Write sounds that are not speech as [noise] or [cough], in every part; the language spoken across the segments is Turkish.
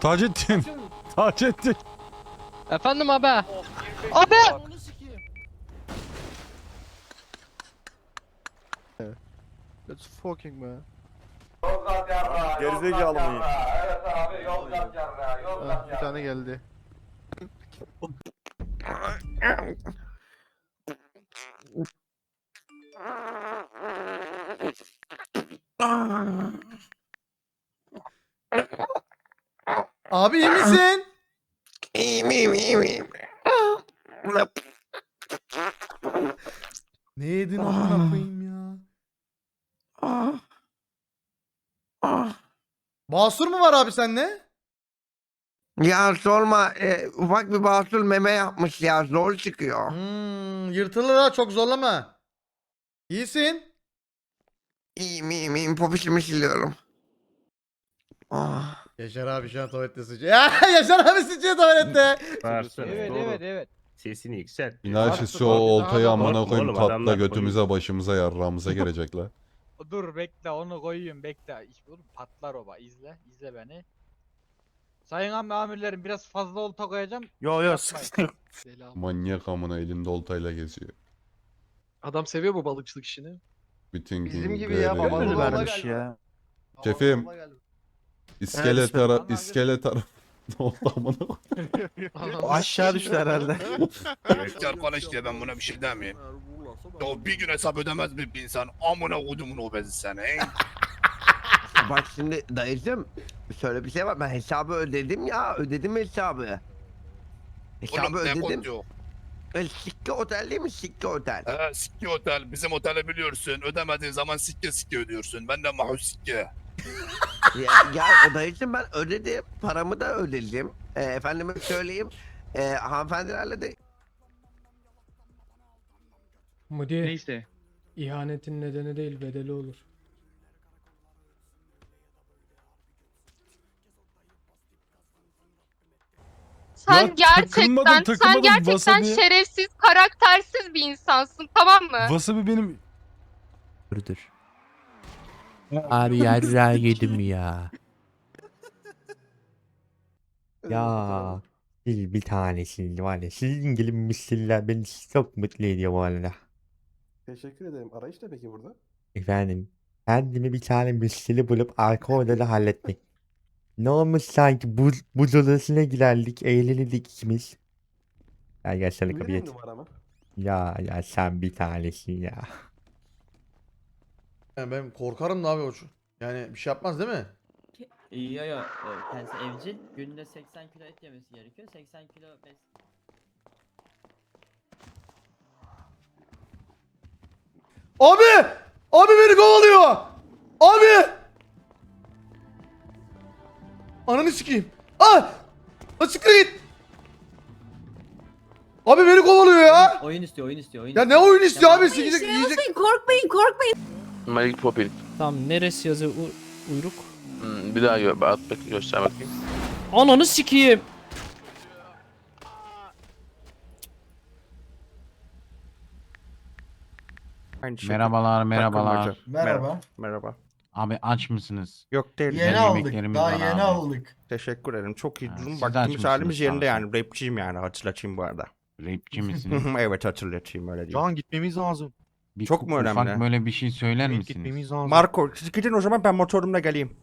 Taceddin. [laughs] Taceddin. Efendim abi. Abi. Let's fucking man. Gerizekalı mıyım? Ah, bir tane geldi. [laughs] Abi iyi misin? İyiyim iyiyim iyiyim iyiyim. Ne yedin amına koyayım ya? Basur mu var abi sende? Ya sorma e, ufak bir basur meme yapmış ya zor çıkıyor. Hmm, yırtılır ha çok zorlama. İyisin. İyiyim iyiyim iyiyim popişimi siliyorum. Ah. Yaşar abi şu an tuvalette sıçıyor. Ya [laughs] Yaşar abi sıçıyor tuvalette. [laughs] Versene. Evet evet evet. Sesini yükselt. İnaçisi o oltayı amına koyayım Oğlum, tatla adamlar götümüze başımıza yarrağımıza girecekler. [laughs] Dur bekle onu koyayım bekle. İş- Oğlum patlar oba izle. izle beni. Sayın am- amirlerim biraz fazla olta koyacağım. Yo yo sıkıntı yok. Selam. Manyak amına elinde oltayla geziyor. Adam seviyor bu balıkçılık işini. Bütün gün Bizim gibi böyle ya babalı böyle. vermiş ya. Şefim. İskelet Evet, ara iskelet ara. [laughs] Ne oldu amına koyayım? Aşağı düştü herhalde. [laughs] Evet arkadaş diye ben buna bir şey demeyeyim. Ya bir gün hesap ödemez mi bir insan? Amına kodumun obezi sen he? [laughs] Bak şimdi dayıcım şöyle bir şey var ben hesabı ödedim ya ödedim hesabı. Hesabı Oğlum ne ödedim. kod yok. E, Sikke otel değil mi? Sikke otel. He sikke otel. Bizim oteli biliyorsun. Ödemediğin zaman sikke sikke ödüyorsun. Ben de mahus sikke. Ya, ya dayıcım ben ödedim. Paramı da ödedim. E, efendime söyleyeyim. E, hanımefendilerle de Mudiye Neyse. ihanetin nedeni değil bedeli olur. Ya Sen takılmadım, gerçekten, sen takılmadım. gerçekten Wasabi- şerefsiz, karaktersiz bir insansın, tamam mı? Wasabi benim Abi yarrağı [laughs] yedim ya. Ya siz bir tanesiniz var ya. Sizin misiller beni çok mutlu ediyor bu arada. Teşekkür ederim. Arayış ne peki burada? Efendim. Kendime bir tane misili bulup arka odada halletmek. Ne olmuş sanki buz, buz odasına girerdik, eğlenirdik ikimiz. Ya et. numaramı. Ya ya sen bir tanesin ya. Yani ben korkarım da abi o. Yani bir şey yapmaz değil mi? Ya ya kendisi evcil. Günde 80 kilo et yemesi gerekiyor. 80 kilo bes. Abi! Abi beni kovalıyor! Abi! Ananı sikeyim. Ah! Açıkla git! Abi beni kovalıyor ya! Oyun istiyor, oyun istiyor, oyun Ya ne oyun istiyor abi? Sikecek, yiyecek. korkmayın, korkmayın. Malik Popil. Tamam neresi yazıyor uyruk? Bir daha gö at bak göster bakayım. Ananı sikeyim. Merhabalar merhabalar. Merhaba. Merhaba. Abi aç mısınız? Yok değil. Yeni aldık. Daha yeni aldık. Teşekkür ederim. Çok iyi Ha, durum. siz Bak açmışsınız halimiz yerinde sağ yani. Rapçiyim yani. Hatırlatayım bu arada. Rapçi misiniz? [laughs] evet hatırlatayım öyle diyeyim. Can gitmemiz lazım. Bir Çok mu ufak önemli? böyle bir şey söyler misiniz? Gitmemiz lazım. Marco siz gidin o zaman ben motorumla geleyim.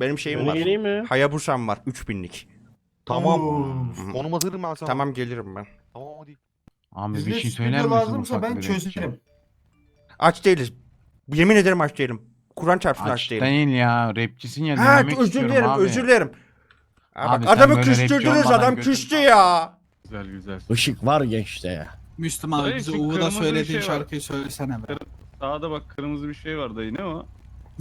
Benim şeyim var. geleyim mi? Hayabusa'm var 3000'lik. Tamam. Hmm. Konum atırım ben sana. Tamam gelirim ben. Tamam hadi. Abi bir şey söyler misin ufak bir rapçi? Aç değiliz. Yemin ederim aç değilim. Kur'an çarpsın aç, Aç değilim. değil ya rapçisin ya Ha dinlemek özür istiyorum dilerim abi. özür dilerim. Ha, Abi bak, sen adamı böyle rapçi küstürdünüz olmadan adam götün- küstü ya. Güzel güzel. Işık var gençte ya. Müslüman Dayı, bize şu Uğur'a kırmızı söylediğin şey var. şarkıyı söylesene be. Sağda bak kırmızı bir şey var dayı ne o?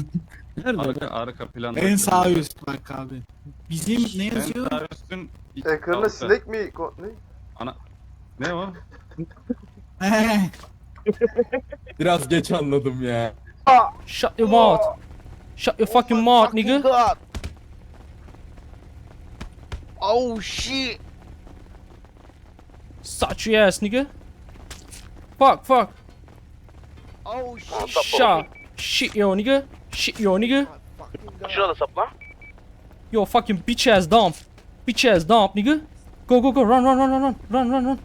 [laughs] Nerede? Arka, arka planda. En sağ üst bak abi. Bizim ne yazıyor? En sağ üstün Ekranı altta. sinek mi? Ko- Ne? Ne o? [laughs] Biraz geç anladım ya. Shut your mouth. Shut your fucking mouth nigga. Oh shit. Such your ass nigga. Fuck fuck. Oh shit. Shut. Shit yo nigga. Shit yo nigga. Şurada sapla. Yo fucking bitch ass dump. Bitch ass dump nigga. Go go go run run run run run run run run.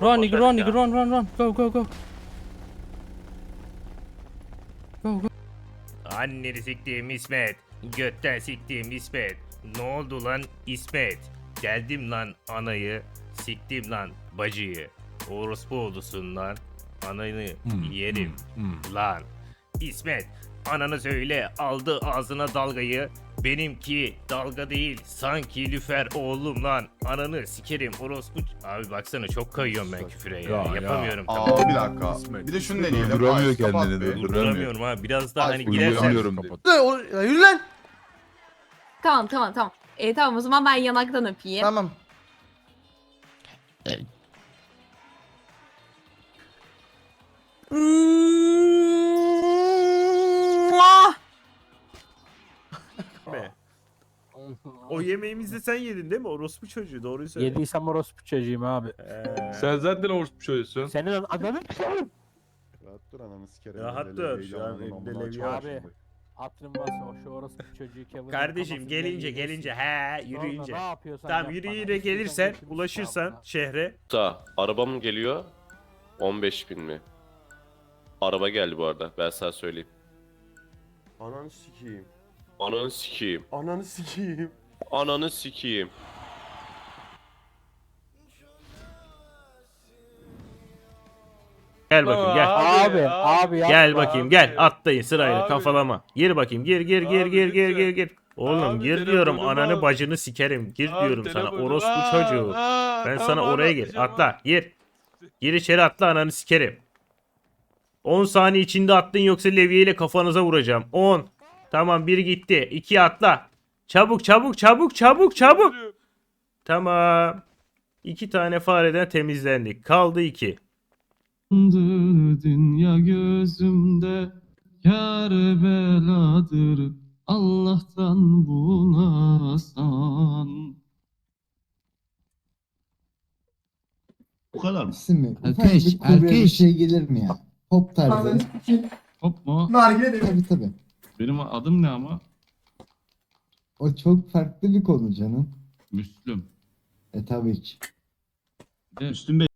Run nigga run nigga run run run. Go go go. Go go. Anneni siktiğim İsmet. Götten siktiğim İsmet. Ne oldu lan İsmet? Geldim lan anayı. Siktim lan bacıyı. Orospu oldusun lan. Ananı yerim lan. İsmet ananı söyle aldı ağzına dalgayı. Benimki dalga değil sanki lüfer oğlum lan. Ananı sikerim orospu. Abi baksana çok kayıyorum ben küfüre ya. Ya, ya. Yapamıyorum. Aa bir dakika. Bir de şunu deneyelim. Durduramıyor kendini, durduramıyor. Durduramıyorum abi biraz daha hani ya Yürü lan. Tamam tamam tamam. E, tamam o zaman ben yanaktan öpeyim. Tamam. [laughs] O yemeğimizi sen yedin değil mi? Orospu çocuğu doğruyu söyle. Yediysem orospu çocuğum abi. Sen zaten orospu çocuğusun. Senin adamın Rahat dur ananı sikerim. Rahat Öyle dur, şu an elimde amına levye var. Hatırım varsa o şu orospu çocuğu Kevin'in Kardeşim kafasını gelince gelince he Sonra yürüyünce. Ne yapıyorsan Tamam yap yürü bana. gelirsen götür ulaşırsan şehre. Da arabam geliyor. 15 bin mi? Araba geldi bu arada. Ben sana söyleyeyim. Ananı sikeyim. Ananı sikeyim. Ananı sikeyim. Ananı sikeyim. Gel bakayım gel. Abi abi yapma Gel bakayım gel atlayın sırayla Abi. kafalama. Gir bakayım gir gir gir Abi, gir gir lütfen. gir gir. Oğlum Abi, gir diyorum ananı al. bacını sikerim. Gir Abi, diyorum sana telefonu- orospu Aa, çocuğu. aa, Ben tamam sana oraya gir atlayacağım atla gir. Gir içeri atla ananı sikerim. 10 saniye içinde attın yoksa levyeyle kafanıza vuracağım. 10. Tamam bir gitti. 2 atla. Çabuk çabuk çabuk çabuk çabuk. Tamam. 2 tane fareden temizlendik. Kaldı 2. Dünya gözümde yar beladır Allah'tan buna san Bu kadar mı? Erkeş, erkeş. şey gelir mi ya? Pop tarzı. Hop mu? Tabii tabii. Benim adım ne ama? O çok farklı bir konu canım. Müslüm. E tabii ki. Müslüm Bey